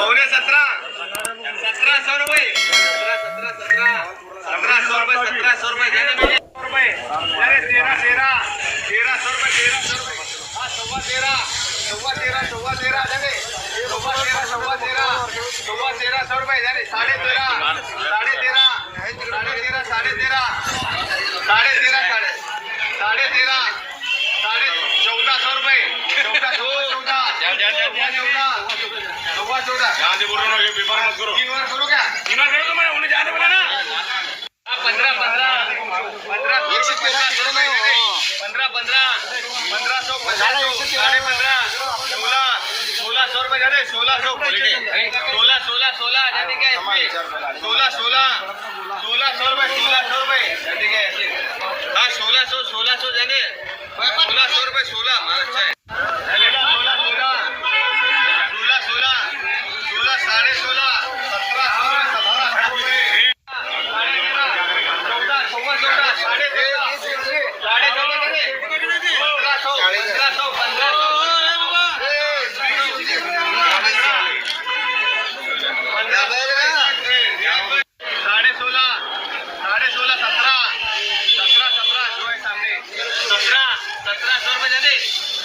पावणे सतरा. सतरा सौ रुपये. सतरा सतरा सतरा. सतरा सौ रुपये सतरा सौ रुपये. जाने तेरा तेरा. अरे सौ रुपये तेरा सौ रुपये. हाँ सव्वा तेरा. सव्वा तेरा सव्वा तेरा. जाने सव्वा तेरह सव्वा तेरा. सव्वा तेरा सौ रुपये. झाले साडे तेरा. साडे तेरा. साडे तेरा साडे तेरा. साडे तेरा साडे. साडे तेरा. साडे चौदा सौ रुपये. चौदह सौ चौदह चौदह चौदह यहाँ से बोल रहा हूँ ये पेपर मत करो. तीन बार करो क्या तीन बार करो तो मैं उन्हें जाने बोला ना. पंद्रह पंद्रह पंद्रह सौ रुपये, पंद्रह सौ रुपये पंद्रह पंद्रह पंद्रह सौ पंद्रह सौ साढ़े पंद्रह सोलह सोलह सौ रुपये जाने सोलह सौ सोलह सोलह सोलह जाने क्या सोलह सोलह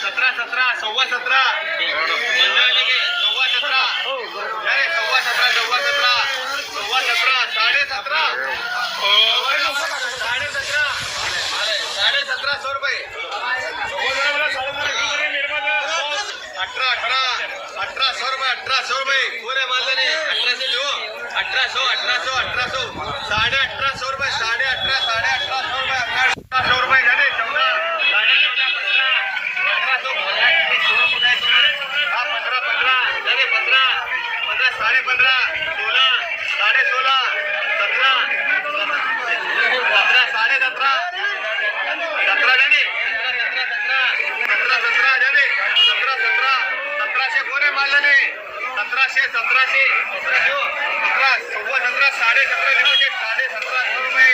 सतरा सतरा सव्वा सतरा. पंद्रह लेके सव्वा सत्रह अरे सव्वा सतरा सव्वा सतरा. सव्वा सतरा साडे सतरा. साडे सतरा. साडे सतरा सौ रुपये अठरा अठरा. अठरा सौ रुपये अठरा सौ रुपये पूरे माल ने अठरा से अठरा सौ अठरा सौ अठरा सौ साढ़े अठरा सौ रुपये साढ़े सतराशे सतरा सव्वा सतरा साडे सतरा लिमिटेड साडे सतरा सौ रुपये.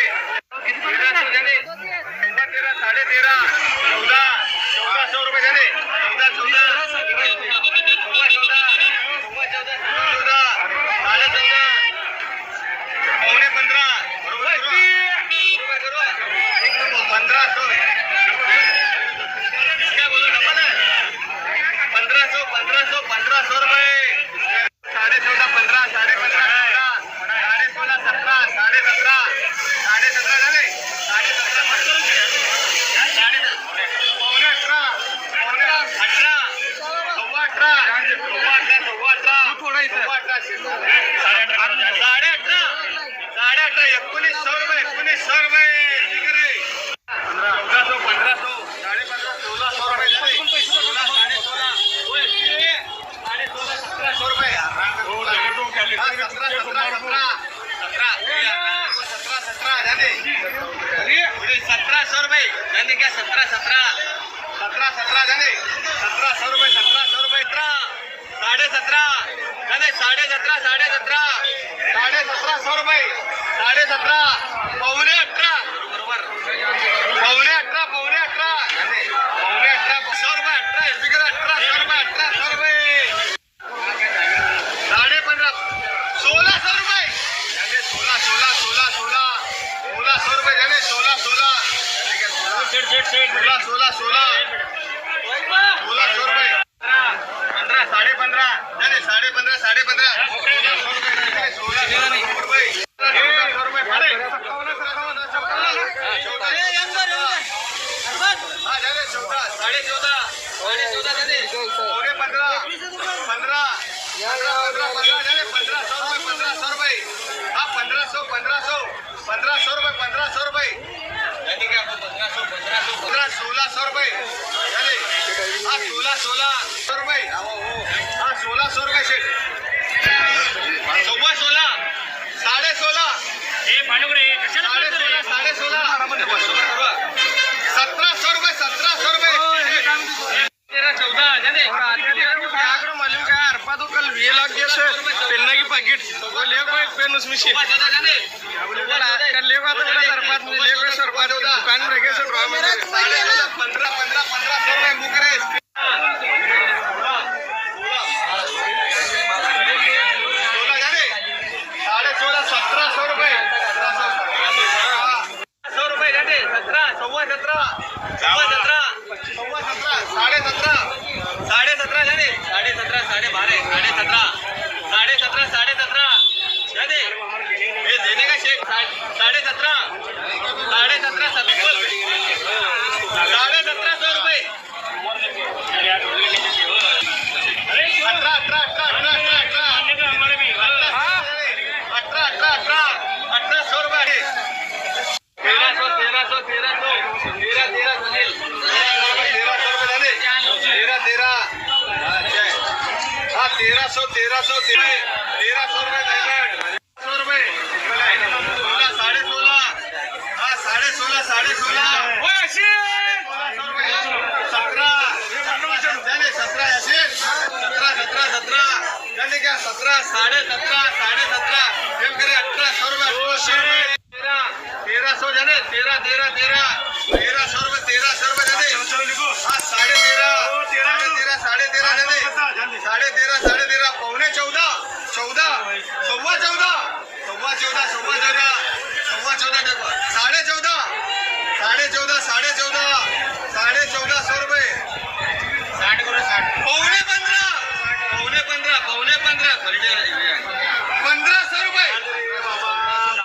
तेरा सव्वा तेरा साडे तेरा चौदा चौदा सौ रुपये झाले. चौदा चौदा सव्वा चौदा सव्वा चौदा साडे चौदा पावणे पंधरा बरोबर करू? पंधरा सौ क्या बोलो डबल है पंद्रह सौ पंद्रह सौ पंद्रह सौ रुपए साढ़े चौदह पंद्रह साढ़े पंद्रह सोलह साढ़े सोलह सत्रह साढ़े सत्रह साढ़े सत्रह झाले साढ़े सत्रह साढ़े पौने अठरा पौने अठरा सव्वा अठरा सव्वा अठरा सव्वा अठरा सव्वा अठरा साडे अठरा साडे अठरा एकोणीस सौ रुपये एकोणीस सौ रुपये ठीक आहे चौदा सौ पंधरा सौ साडे पंधरा सोळा सौ रुपये झाले. सोळा, साडे सोळा. होय, किती? साडे सोळा, सतरा सौ रुपये. हा, सतरा, सतरा, सतरा. सतरा. झाले. सतरा सौ रुपये झाले क्या सतरा सतरा सतरा सतरा झाले सतरा सौ रुपये सतरा सौ रुपये सतरा साडे सतरा झाले साडे सतरा साडे सतरा साडे सतरा सौ रुपये साडे सतरा पावणे अठरा बरोबर पावणे अठरा पावणे अठरा पावणे अठरा सौ रुपये अठरा स्पीकर अठरा सौ रुपये अठरा सौ रुपये साडे पंधरा सोळा सौ रुपये झाले सोळा सोळा सोळा सोळा सोळा सौ रुपये झाले सोळा सोळा सोळा सोळा सोळा सो रुपये पंधरा साडे पंधरा नाही साडे पंधरा साडे पंधरा सोळा रुपये सोळा रुपये पंधरा पंधरा पंधरा पंधरा पंधरा सौ रुपये पंधरा सौ रुपये हा पंधरा सौ पंधरा सौ पंधरा सौ रुपये पंधरा सौ रुपये का पंधरा सौ रुपये. झाले. हा सोळा सोळा सौ रुपये. हा सोळा सौ रुपये शेठ. सव्वा सोळा साडे सोळा. साडे सोळा साडे सोळा. सतरा सौ रुपये सतरा सौ रुपये. तेरह चौदह जाने मालूम क्या अरपा तो कल ये लग गया से पेन्ना की पाकिट वो एक पेन उसमें से सव्वा चौदह जाने कल ले तो बोला अरपात मुझे सरपात दुकान में रह गए सर पंद्रह अठरा अठरा सौ तेरा सौ तेरा सौ तेरा तेरा तेरा तेरा तेरा तेरा हा तेरा सौ तेरा सौ तेरा. साडे सोळा. हा साडे सोळा साडे सोळा. सतरा. सतरा सतरा सतरा. झाले का? सतरा साडे सतरा साडे सतरा. चौदा साडे चौदा. साडे चौदा सौ रुपये. पावणे पंधरा. पावणे पंधरा पावणे पंधरा.